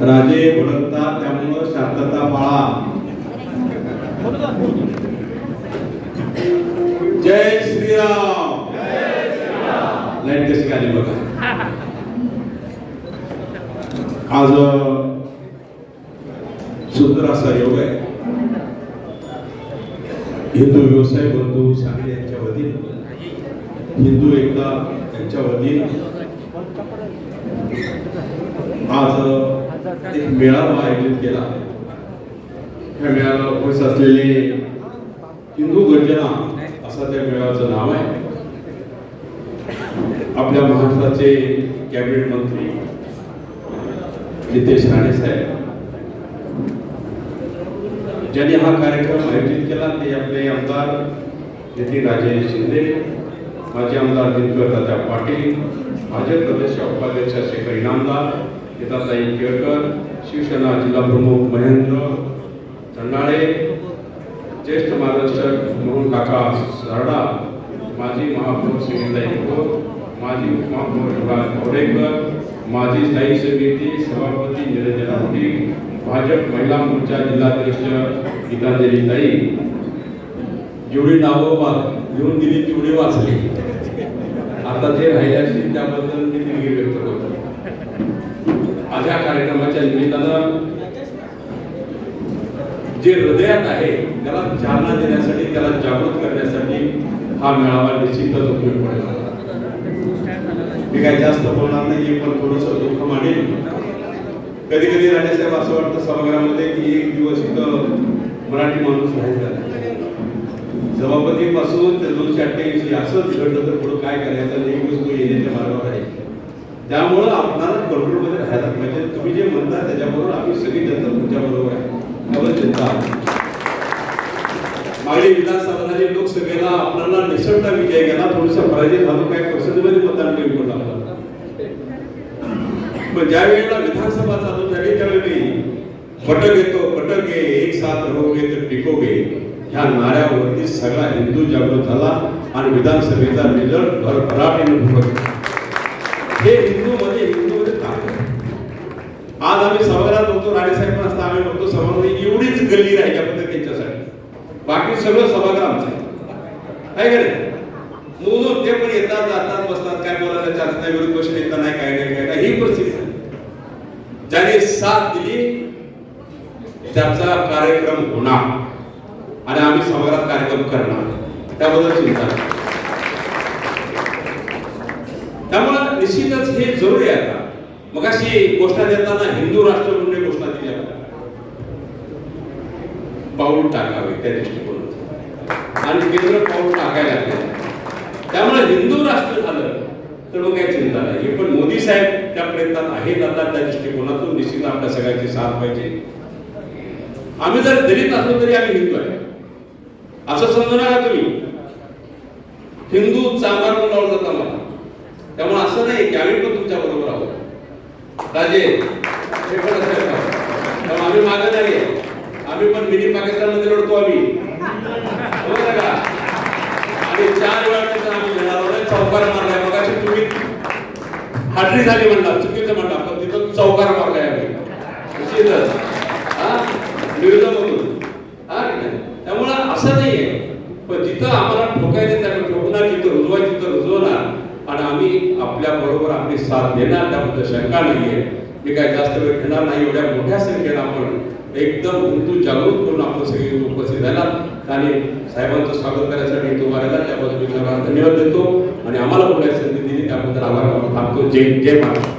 राजे भडकता त्यामुळं शांतता पाळा. जय श्रीराम. लाइट कशी आली बघा. आज सुंदर असा योग आहे. हिंदू व्यवसाय बंधू सांगली यांच्या वतीनं हिंदू एकता यांच्या वतीनं आज एक मेळावा आयोजित केला. ह्या मेळाव्याला उपस्थित असलेले हिंदू गर्जना असा त्या मेळाव्याचं नाव आहे. आपल्या महाराष्ट्राचे कॅबिनेट मंत्री नितेश राणे साहेब. ज्यांनी हा कार्यक्रम आयोजित केला ते आपले आमदार नितीन राजे शिंदे माजी आमदार दिनकर दादा पाटील भाजप प्रदेश उपाध्यक्ष शेखर इनामदार गीताताई केळकर शिवसेना जिल्हा प्रमुख महेंद्र चंडाळे ज्येष्ठ मार्गदर्शक मोहन काका सरडा माजी महापौर सुनीताई खोत माजी उपमहापौर युवराज कवडेकर माजी स्थायी समिती सभापती निरंजन आवटी भाजप महिला मोर्चा जिल्हाध्यक्ष गीतांजली ताई. जेवढी नावं वा लिहून दिली तेवढी वाचली. आता जे राहिले त्याबद्दल जे हृदयात आहे त्याला चालना देण्यासाठी त्याला जागृत करण्यासाठी हा मेळावा निश्चितच उपयोग पडेल. मी काय जास्त बोलणार नाही पण थोडस दुःख मानेल कधी कधी राणेसाहेब असं वाटतं सभागृहामध्ये की एक दिवस इथं मराठी माणूस राहायचा सभापतीपासून ते दोनशे अठ्ठ्याऐंशी असंच घडलं तर पुढं काय करायचं एक दिवस तो येण्याच्या मार्गावर आहे. त्यामुळं आपणाला कंट्रोलमध्ये राहायला पाहिजे. तुम्ही जे म्हणता त्याच्याबरोबर आम्ही सगळी जनता तुमच्या बरोबर आहे त्यावर चिंता आहे. विधानसभा लोकसभेला आपल्याला निसटता विजय गेला थोडसा पराजय झालो. काय पर्सेंटमध्ये मतदान कमी पडलं पण ज्या वेळेला विधानसभा चालू झाली त्यावेळी फटक येतो फटक ये एक साथ रहोगे तर टिकोगे ह्या नाऱ्यावरती सगळा हिंदू जागृत झाला आणि विधानसभेचा रिझल्ट भरभराटीने भुगत हे हिंदू मध्ये हिंदू मध्ये ताकद आज आम्ही सभागृहात होतो राणेसाहेब पण असता आम्ही बघतो सभागृह एवढीच गल्ली राहिल्या फक्त त्यांच्यासाठी. बाकी सगळं सभागृह आमचं आहे. काय करे मोजून ते पण येतात जातात बसतात काय बोलायला चालत नाही विरोध पक्ष नेता नाही काय नाही काय नाही ही परिस्थिती झाली ज्याने साथ दिली त्याचा कार्यक्रम होणार. आणि आम्ही समाजात कार्यक्रम करणार. त्याबद्दल चिंता त्यामुळे निश्चितच हे जरुरी आहे मग अशी गोष्ट देताना हिंदू राष्ट्र म्हणून एक घोषणा दिली आपण पाऊल टाकावे त्या दृष्टिकोनातून. आणि केंद्र पाऊल टाकायला लागले. त्यामुळे हिंदू राष्ट्र झालं तर मग काही चिंता नाही. पण मोदी साहेब त्या प्रयत्नात आहेत आता त्या दृष्टिकोनातून निश्चित आपल्या सगळ्यांची साथ पाहिजे. आम्ही जर दलित असलो तरी आम्ही हिंदू आहे. असं समजू नका तुम्ही? हिंदू चांभार म्हणून लावलं मला त्यामुळे असं नाही की आम्ही पण तुमच्या बरोबर आहोत. राजे हे पण असं आहे का? त्यामुळे आम्ही मागे नाही आहे. आम्ही पण मिनी पाकिस्तानमध्ये लढतो आम्ही. का? आणि चार वेळा तिथं आम्ही चौकार मारलाय मग अशी तुम्ही हाटरी झाली म्हणला. चुकीचं म्हणला. पण तिथं चौकार मारलाय आम्ही. निश्चितच. हा? हा? त्यामुळं असं नाहीये. पण जिथं आम्हाला ठोकायचं त्याला ठोकणार जिथं रुजवायचं तिथं रुजवणार. आणि आम्ही आपल्या बरोबर आपली साथ देणार. त्याबद्दल शंका नाहीये. मी काय जास्त वेळ घेणार नाही. एवढ्या मोठ्या संख्येनं आपण एकदम हिंदू जागृत करून आपण सगळे उपस्थित राहिलात. आणि साहेबांचं स्वागत करण्यासाठी तो मारायला त्याबद्दल मी धन्यवाद देतो. आणि आम्हाला बोलायची संधी दिली त्याबद्दल आभार मानून थांबतो. जय जय महाराज